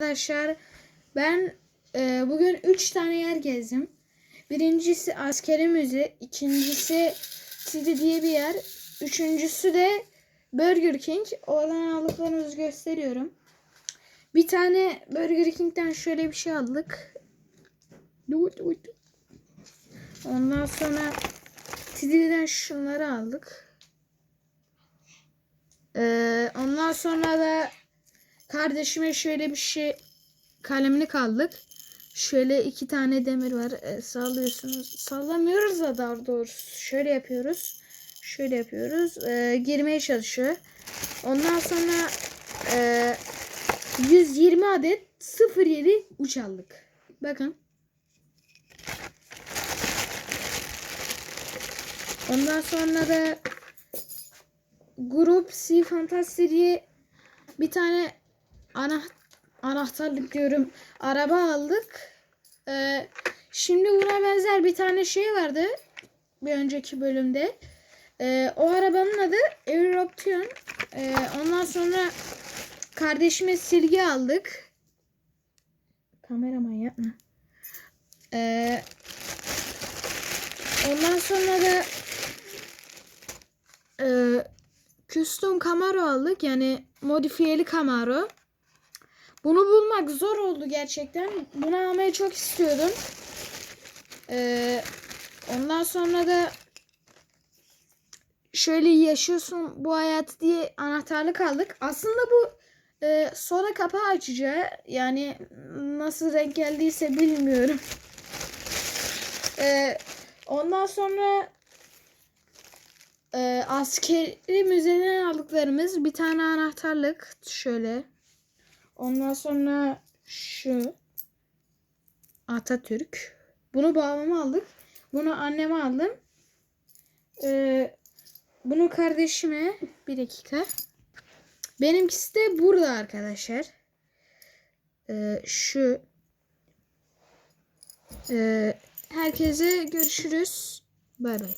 Arkadaşlar ben e, bugün 3 tane yer gezdim. Birincisi askeri müze, ikincisi City diye bir yer, üçüncüsü de Burger King. Oradan aldıklarımızı gösteriyorum. Bir tane Burger King'den şöyle bir şey aldık. Ondan sonra City'den şunları aldık. Ee, ondan sonra da Kardeşime şöyle bir şey kalemini kaldık. Şöyle iki tane demir var. E, sallıyorsunuz. Sallamıyoruz da daha doğrusu. Şöyle yapıyoruz. Şöyle yapıyoruz. E, girmeye çalışıyor. Ondan sonra e, 120 adet 07 uç aldık. Bakın. Ondan sonra da Grup C Fantasy diye bir tane ana anahtarlık diyorum araba aldık. Ee, şimdi buna benzer bir tane şey vardı bir önceki bölümde. Ee, o arabanın adı Eruption. Ee, ondan sonra kardeşime silgi aldık. Kameraman yapma. Ee, ondan sonra da e, custom Camaro aldık. Yani modifiyeli Camaro. Bunu bulmak zor oldu gerçekten. Bunu almayı çok istiyordum. Ee, ondan sonra da şöyle yaşıyorsun bu hayatı diye anahtarlık aldık. Aslında bu e, soda kapağı açacağı yani nasıl denk geldiyse bilmiyorum. Ee, ondan sonra e, askeri müzeden aldıklarımız bir tane anahtarlık şöyle. Ondan sonra şu Atatürk. Bunu babama aldık. Bunu anneme aldım. Ee, bunu kardeşime bir dakika. Benimkisi de burada arkadaşlar. Ee, şu Ee, herkese görüşürüz. Bay bay.